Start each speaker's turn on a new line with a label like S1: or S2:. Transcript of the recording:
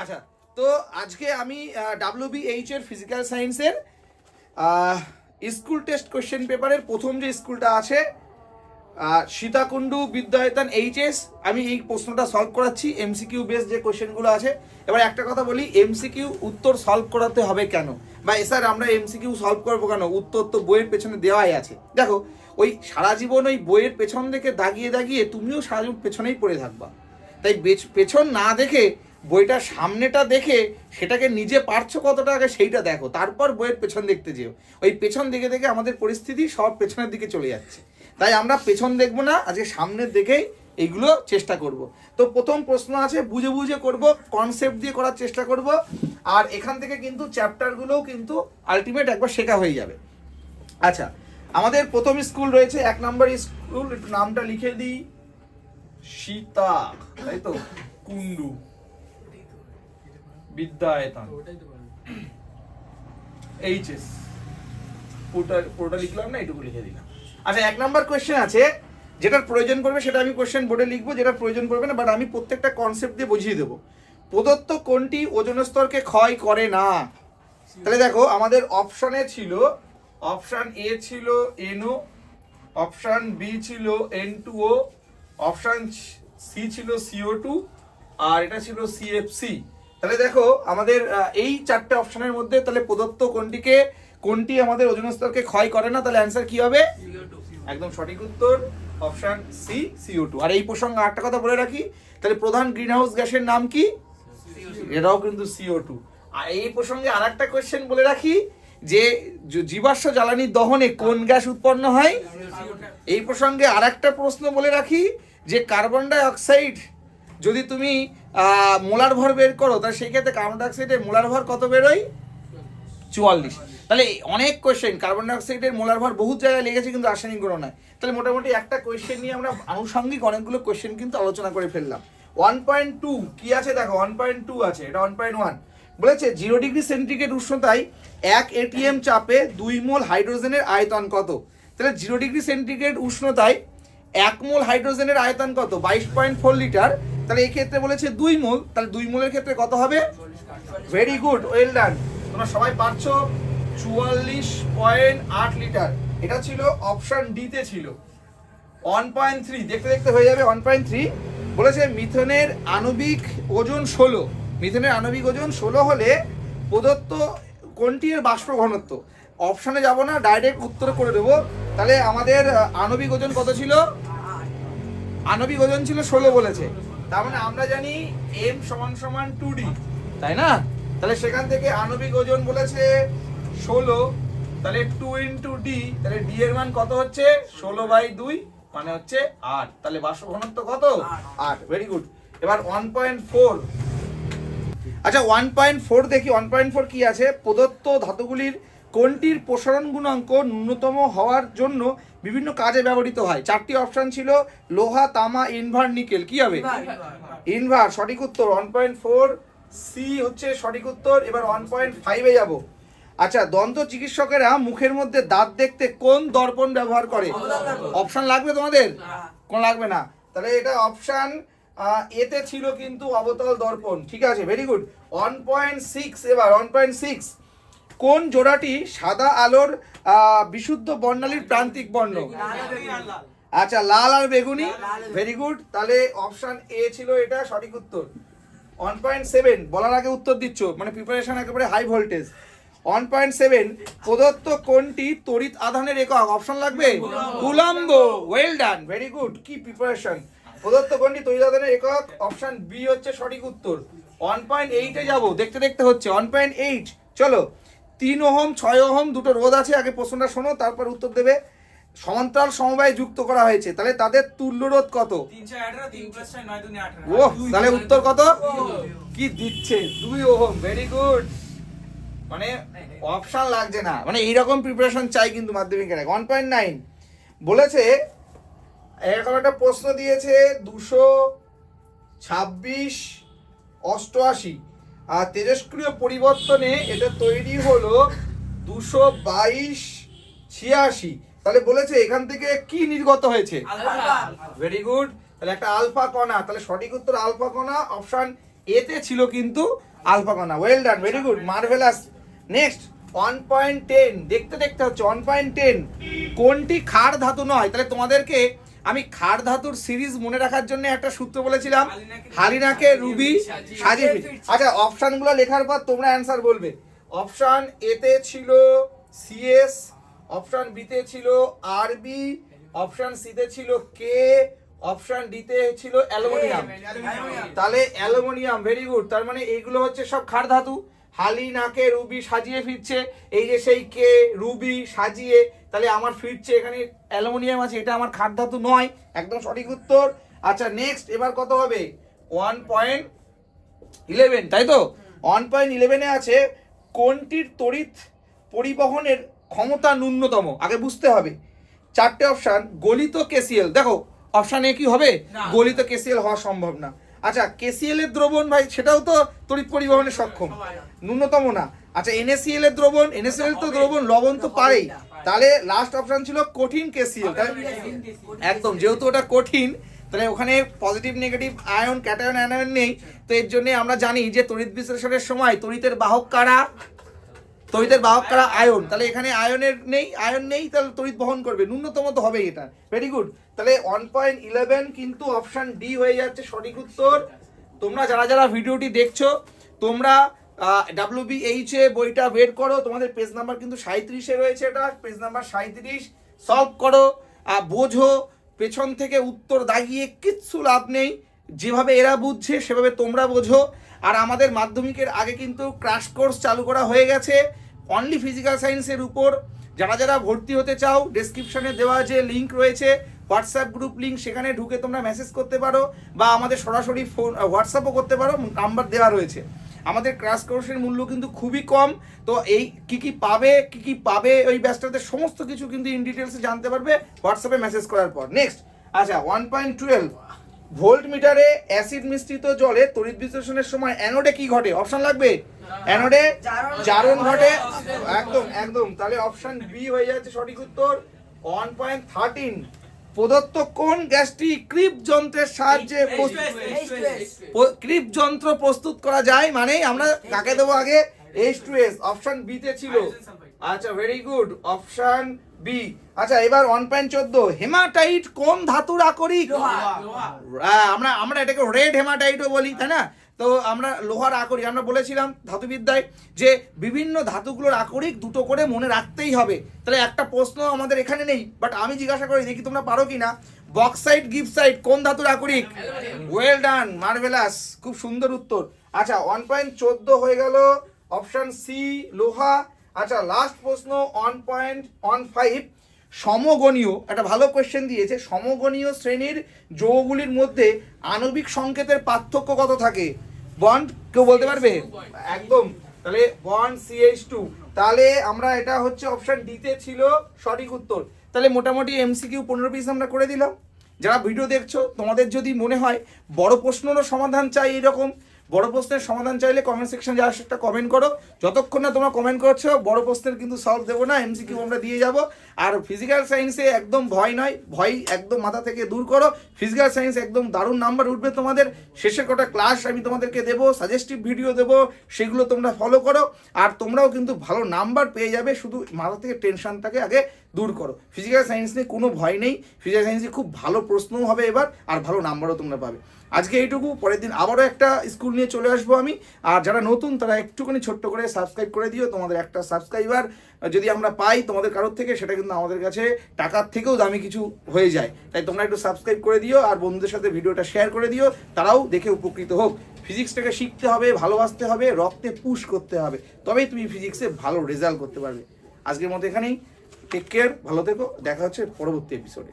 S1: আচ্ছা তো আজকে আমি ডাব্লিউবিএইচ এর ফিজিক্যাল সায়েন্সের স্কুল টেস্ট কোশ্চেন পেপারের প্রথম যে স্কুলটা আছে সীতাকুণ্ডু বিদ্যায়তন এইচএস আমি এই প্রশ্নটা সলভ করাচ্ছি এমসিকিউ বেস যে কোশ্চেনগুলো আছে। এবার একটা কথা বলি এমসিকিউ উত্তর সলভ করাতে হবে কেন? বা স্যার আমরা এমসিকিউ সলভ করব কেন? উত্তর তো বইয়ের পেছনে দেওয়াই আছে। দেখো, ওই সারা জীবন ওই বইয়ের পেছন থেকে দাগিয়ে দাগিয়ে তুমিও সারা জীবন পেছনেই পড়ে থাকবা। তাই পেছন না দেখে বইটা সামনেটা দেখে সেটাকে নিজে পারছ কতটা আগে সেইটা দেখো। তারপর বইয়ের পেছন দেখতে যেও। ওই পেছন দেখে দেখে আমাদের পরিস্থিতি সব পেছনের দিকে চলে যাচ্ছে। তাই আমরা পেছন দেখব না, আজকে সামনের দেখেই এইগুলো চেষ্টা করব। তো প্রথম প্রশ্ন আছে, বুঝে বুঝে করব কনসেপ্ট দিয়ে করার চেষ্টা করব। আর এখান থেকে কিন্তু চ্যাপ্টারগুলোও কিন্তু আলটিমেট একবার শেখা হয়ে যাবে। আচ্ছা আমাদের প্রথম স্কুল রয়েছে, এক নম্বর স্কুল একটু নামটা লিখে দিই। সীতা, তাই তো? কুন্ডু বিদ্যায়তন। এইচএস পুরোটা পুরোটা লিখলাম না, এটুকু লিখে দিলাম। আচ্ছা এক নাম্বার কোয়েশ্চেন আছে, যেটার প্রয়োজন পড়বে সেটা আমি কোশ্চেন বোর্ডে লিখব, যেটার প্রয়োজন পড়বে না বাট আমি প্রত্যেকটা কনসেপ্ট দিয়ে বুঝিয়ে দেবো। প্রদত্ত কোনটি ওজন স্তরকে ক্ষয় করে না? তাহলে দেখো, আমাদের অপশনে ছিল অপশন এ ছিল এনও অপশন বি ছিল N two O option C ছিল সিও টু আর এটা ছিল সিএফসি তাহলে দেখো, আমাদের এই চারটে অপশনের মধ্যে তাহলে প্রদত্ত কোনটিকে, কোনটি আমাদের ওজন স্তরকে ক্ষয় করে না, তাহলে অ্যান্সার কি হবে? একদম সঠিক উত্তর অপশন সি সিও টু আর এই প্রসঙ্গে আরেকটা কথা বলে রাখি, তাহলে প্রধান গ্রিনহাউস গ্যাসের নাম কি? এটাও কিন্তু সিও টু আর এই প্রসঙ্গে আর একটা কোয়েশ্চেন বলে রাখি, যে জীবাশ্ম জ্বালানির দহনে কোন গ্যাস উৎপন্ন হয়? এই প্রসঙ্গে আর একটা প্রশ্ন বলে রাখি, যে কার্বন ডাই অক্সাইড যদি তুমি মোলার ভর বের করো, তাহলে সেই ক্ষেত্রে কার্বন ডাইঅক্সাইডের মোলার ভর কত বেরোয়? চুয়াল্লিশ। তাহলে অনেক কোয়েশ্চেন কার্বন ডাইঅক্সাইডের মোলার ভর বহু জায়গায় লেগেছে কিন্তু রাসায়নিক নয় তাহলে মোটামুটি একটা কোয়েশ্চেন নিয়ে আমরা আনুষঙ্গিক অনেকগুলো কোয়েশ্চেন কিন্তু আলোচনা করে ফেললাম। ওয়ান পয়েন্ট টু কি আছে দেখো? ওয়ান পয়েন্ট টু আছে, এটা ওয়ান পয়েন্ট ওয়ান বলেছে জিরো ডিগ্রি সেন্টিগ্রেড উষ্ণতায় এক এটিএম চাপে দুই মোল হাইড্রোজেনের আয়তন কত? তাহলে জিরো ডিগ্রি সেন্টিগ্রেড উষ্ণতায় এক মোল হাইড্রোজেনের আয়তন কত? বাইশ পয়েন্ট ফোর লিটার তাহলে এই ক্ষেত্রে বলেছে দুই মূল, তাহলে দুই মূলের ক্ষেত্রে কত হবে? ভেরি গুড ওয়েল ডান তোমরা সবাই পারছ? চুয়াল্লিশ পয়েন্ট আট লিটার। এটা ছিল অপশান ডিতে ছিল। ওয়ান পয়েন্ট থ্রি দেখতে দেখতে হয়ে যাবে ওয়ান পয়েন্ট থ্রি বলেছে মিথনের আণবিক ওজন ষোলো। মিথনের আণবিক ওজন ষোলো হলে প্রদত্ত কোনটি এর বাষ্প ঘনত্ব? অপশানে যাব না ডাইরেক্ট উত্তর করে দেবো। তাহলে আমাদের আণবিক ওজন কত ছিল? আণবিক ওজন ছিল ষোলো বলেছে। তার মানে আমরা জানি এম সমান সমান টু ডি তাই না? তাহলে সেখান থেকে আণবিক ওজন বলেছে ষোলো তাহলে টু ইন্টু ডি তাহলে ডি এর মান কত হচ্ছে? ষোলো বাই দুই মানে হচ্ছে আট। তাহলে বাষ্প ঘনত্ব কত? আট। ভেরি গুড এবার ওয়ান পয়েন্ট ফোর আচ্ছা ওয়ান পয়েন্ট ফোর দেখি। ওয়ান পয়েন্ট ফোর কি আছে? প্রদত্ত ধাতুগুলির কোনটির প্রসারণ গুণাঙ্ক ন্যূনতম হওয়ার জন্য বিভিন্ন কাজে ব্যবহৃত হয়? চারটি অপশন ছিল লোহা তামা ইনভার নিকেল। কি হবে? ইনভার। সঠিক উত্তর। ওয়ান পয়েন্ট ফোর সি হচ্ছে সঠিক উত্তর। এবার ওয়ান পয়েন্ট ফাইভে যাব। আচ্ছা দন্ত চিকিৎসকেরা মুখের মধ্যে দাঁত দেখতে কোন দর্পণ ব্যবহার করে? অপশন লাগবে তোমাদের? কোন লাগবে না। তাহলে এটা অপশন এতে ছিল কিন্তু অবতল দর্পণ। ঠিক আছে very good one point six এবার ওয়ান পয়েন্ট সিক্স কোন জোড়াটি সাদা আলোর বিশুদ্ধ বর্ণালীর প্রান্তিক বর্ণ? আচ্ছা লাল আর বেগুনি। ভেরি গুড তাহলে অপশন এ ছিল এটা, সঠিক উত্তর। ওয়ান পয়েন্ট সেভেন বলার আগে উত্তর দিচ্ছ মানে প্রিপারেশন একেবারে high voltage one point seven প্রদত্ত কোনটি তড়িৎ আধানের একক? অপশন লাগবে? Coulomb. Well done very good কি প্রিপারেশন প্রদত্ত কোনটি তড়িৎ আধানের একক? অপশন বি হচ্ছে সঠিক উত্তর। ওয়ান পয়েন্ট এইটে যাব। দেখতে দেখতে হচ্ছে। ওয়ান পয়েন্ট এইট চলো। তিন ওহম ছয় ওহম দুটো রোধ আছে আগে প্রশ্নটা শোনো তারপর উত্তর দেবে। সমান্তরাল সমবায় যুক্ত করা হয়েছে তাহলে তাদের তুল্য রোধ কত? ও তাহলে উত্তর কত? কি দিচ্ছে? দুই ওহম ভেরি গুড মানে অপশন লাগছে না। মানে এইরকম প্রিপারেশন চাই কিন্তু মাধ্যমিকের ওয়ান পয়েন্ট নাইন বলেছে এরকম একটা প্রশ্ন দিয়েছে দুশো ছাব্বিশ অষ্টআশি। আর তেজস্ক্রিয় পরিবর্তনে এটা তৈরি হলো দুশো বাইশ ছিয়াশি। তাহলে বলেছে এখান থেকে কি নির্গত হয়েছে? ভেরি গুড তাহলে একটা আলফা কণা। তাহলে সঠিক উত্তর আলফা কণা অপশন এতে ছিল কিন্তু আলফা কণা। Well done very good marvellous next one point ten দেখতে দেখতে হচ্ছে ওয়ান পয়েন্ট টেন কোনটি ক্ষার ধাতু নয়? তাহলে তোমাদেরকে আমি ক্ষার ধাতুর সিরিজ মনে রাখার জন্য একটা সূত্র বলেছিলাম হালিনাকে রুবি সাজিয়ে। আচ্ছা অপশনগুলো লেখার পর তোমরা অ্যান্সার বলবে অপশন এতে ছিল সিএস অপশন বিতে ছিল আরবি অপশন সিতে ছিল কে অপশন ডিতে ছিল অ্যালুমিনিয়াম তাহলে অ্যালুমিনিয়াম ভেরি গুড তার মানে এইগুলো হচ্ছে সব ক্ষার ধাতু হালি নাকে রুবি সাজিয়ে ফিরছে। এই যে সেই কে রুবি সাজিয়ে তাহলে আমার ফিরছে এখানে অ্যালুমিনিয়াম আছে এটা আমার ক্ষার ধাতু নয়। একদম সঠিক উত্তর। আচ্ছা নেক্সট এবার কত হবে? ওয়ান পয়েন্ট ইলেভেন তাই তো? ওয়ান পয়েন্ট ইলেভেনে আছে কোনটির তড়িৎ পরিবহনের ক্ষমতা ন্যূনতম? আগে বুঝতে হবে। চারটে অপশান গলিত কেসিএল দেখো অপশন এ কি হবে? গলিত কেসিএল হওয়া সম্ভব না। আচ্ছা কেসিএল এর দ্রবণ ভাই সেটাও তো তড়িৎ পরিবহনে সক্ষম। ন্যূনতম না। আচ্ছা এনএসিএল এর দ্রবণ এনএসএল তো দ্রবণ লবণ তো পারেই। তাহলে লাস্ট অপশন ছিল কঠিন কেসিএল তাই? একদম যেহেতু ওটা কঠিন তাহলে ওখানে positive negative ion cation anion নেই। তো এর জন্য আমরা জানি যে তড়িৎ বিশ্লেষণের সময় তড়িতের বাহক কারা? তড়িতের বাহক কারা? আয়ন। তাহলে এখানে আয়নের নেই, আয়ন নেই, তাহলে তড়িৎ বহন করবে। ন্যূনতম তো হবেই এটা। ভেরি গুড তাহলে ওয়ান পয়েন্ট ইলেভেন কিন্তু অপশান ডি হয়ে যাচ্ছে সঠিক উত্তর। তোমরা যারা যারা ভিডিওটি দেখছ, তোমরা ডাব্লিউবিএইচ এ বইটা বের করো। তোমাদের পেজ নাম্বার কিন্তু সাঁত্রিশে রয়েছে এটা। পেজ নাম্বার সাঁত্রিশ সলভ করো বোঝো, পেছন থেকে উত্তর দাগিয়ে কিচ্ছু লাভ নেই। যেভাবে এরা বুঝছে, সেভাবে তোমরা বোঝো। আর আমাদের মাধ্যমিকের আগে কিন্তু ক্রাশ কোর্স চালু করা হয়ে গেছে। অনলি ফিজিক্যাল সায়েন্সের উপর। যারা যারা ভর্তি হতে চাও ডেসক্রিপশনে দেওয়া যে লিঙ্ক রয়েছে হোয়াটসঅ্যাপ গ্রুপ লিঙ্ক সেখানে ঢুকে তোমরা মেসেজ করতে পারো বা আমাদের সরাসরি ফোন হোয়াটসঅ্যাপও করতে পারো নাম্বার দেওয়া রয়েছে। আমাদের ক্রাশ কোর্সের মূল্য কিন্তু খুবই কম। তো এই কি কি পাবে, কি কি পাবে, ওই ব্যাচটাতে সমস্ত কিছু কিন্তু ইন ডিটেলসে জানতে পারবে হোয়াটসঅ্যাপে মেসেজ করার পর। নেক্সট আচ্ছা ওয়ান পয়েন্ট টুয়েলভ ভোল্ট মিটারে অ্যাসিড মিশ্রিত জলে তড়িৎ বিশ্লেষণের সময় অ্যানোডে কি ঘটে? অপশন লাগবে? অ্যানোডে জারণ ঘটে। একদম একদম। তাহলে অপশন বি হয়ে যাচ্ছে সঠিক উত্তর। ওয়ান পয়েন্ট থার্টিন প্রদত্ত কোন গ্যাসটি ক্রিপ যন্ত্রের সাহায্যে ক্রিপ যন্ত্র প্রস্তুত করা যায়? মানে আমরা কাকে দেবো আগে? H two S option B তে ছিল। আচ্ছা ভেরি গুড অপশন বি আচ্ছা এবার ওয়ান পয়েন্ট চোদ্দ। হেমাটাইট কোন ধাতুর আকরিক? আহ, আমরা আমরা এটাকে রেড হেমাটাইটও বলি তাই না? তো আমরা লোহার আকরিক আমরা বলেছিলাম ধাতুবিদ্যায় যে বিভিন্ন ধাতুগুলোর আকরিক দুটো করে মনে রাখতেই হবে। তাহলে একটা প্রশ্ন আমাদের এখানে নেই বাট আমি জিজ্ঞাসা করি দেখি তোমরা পারো কি না? বক্সাইড গিফসাইড কোন ধাতুর আকরিক? ওয়েল ডান মার্ভেলাস খুব সুন্দর উত্তর। আচ্ছা ওয়ান পয়েন্ট চোদ্দ হয়ে গেল। অপশান সি লোহা। আচ্ছা লাস্ট প্রশ্ন ওয়ান পয়েন্ট ওয়ান ফাইভ সমগণীয়, একটা ভালো কোয়েশ্চেন দিয়েছে, সমগণীয় শ্রেণির যৌগগুলির মধ্যে আণবিক সংকেতের পার্থক্য কত থাকে? বন্ড কেউ বলতে পারবে? একদম। তাহলে বন্ড সিএইচ টু তাহলে আমরা এটা হচ্ছে অপশান ডিতে ছিল সঠিক উত্তর। তাহলে মোটামুটি এমসিকিউ পনেরো পিস আমরা করে দিলাম। যারা ভিডিও দেখছ, তোমাদের যদি মনে হয় বড় প্রশ্নেরও সমাধান চাই এরকম বড় প্রশ্নের সমাধান চাইলে কমেন্ট সেকশন যা একটা কমেন্ট করো। যতক্ষণ না তোমরা কমেন্ট করছ, বড় প্রশ্নের কিন্তু সলভ দেবো না এমসিকিউ আমরা দিয়ে যাব। আর ফিজিক্যাল সায়েন্সে একদম ভয় নয়, ভয় একদম মাথা থেকে দূর করো। ফিজিক্যাল সায়েন্স একদম দারুণ নাম্বার উঠবে তোমাদের। শেষের কটা ক্লাস আমি তোমাদেরকে দেবো সাজেস্টিভ ভিডিও দেবো, সেগুলো তোমরা ফলো করো। আর তোমরাও কিন্তু ভালো নাম্বার পেয়ে যাবে, শুধু মাথা থেকে টেনশনটাকে আগে দূর করো। ফিজিক্যাল সায়েন্স নিয়ে কোনো ভয় নেই। ফিজিক্যাল সায়েন্সে খুব ভালো প্রশ্নও হবে এবার, আর ভালো নাম্বারও তোমরা পাবে। আজকে এইটুকু, পরের দিন আবারও একটা স্কুল নিয়ে চলে আসব আমি। আর যারা নতুন, তারা একটুখানি ছোট্ট করে সাবস্ক্রাইব করে দিও। তোমাদের একটা সাবস্ক্রাইবার যদি আমরা পাই, তোমাদের কারোর থেকে, সেটা কিন্তু আমাদের কাছে টাকার থেকেও দামি কিছু হয়ে যায়। তাই তোমরা একটু সাবস্ক্রাইব করে দিও, আর বন্ধুদের সাথে ভিডিওটা শেয়ার করে দিও। তারাও দেখে উপকৃত হোক। ফিজিক্সটাকে শিখতে হবে, ভালোবাসতে হবে, রক্তে পুশ করতে হবে। তবেই তুমি ফিজিক্সে ভালো রেজাল্ট করতে পারবে। আজকের মতো এখানেই। টেক কেয়ার ভালো থেকো দেখা হচ্ছে পরবর্তী এপিসোডে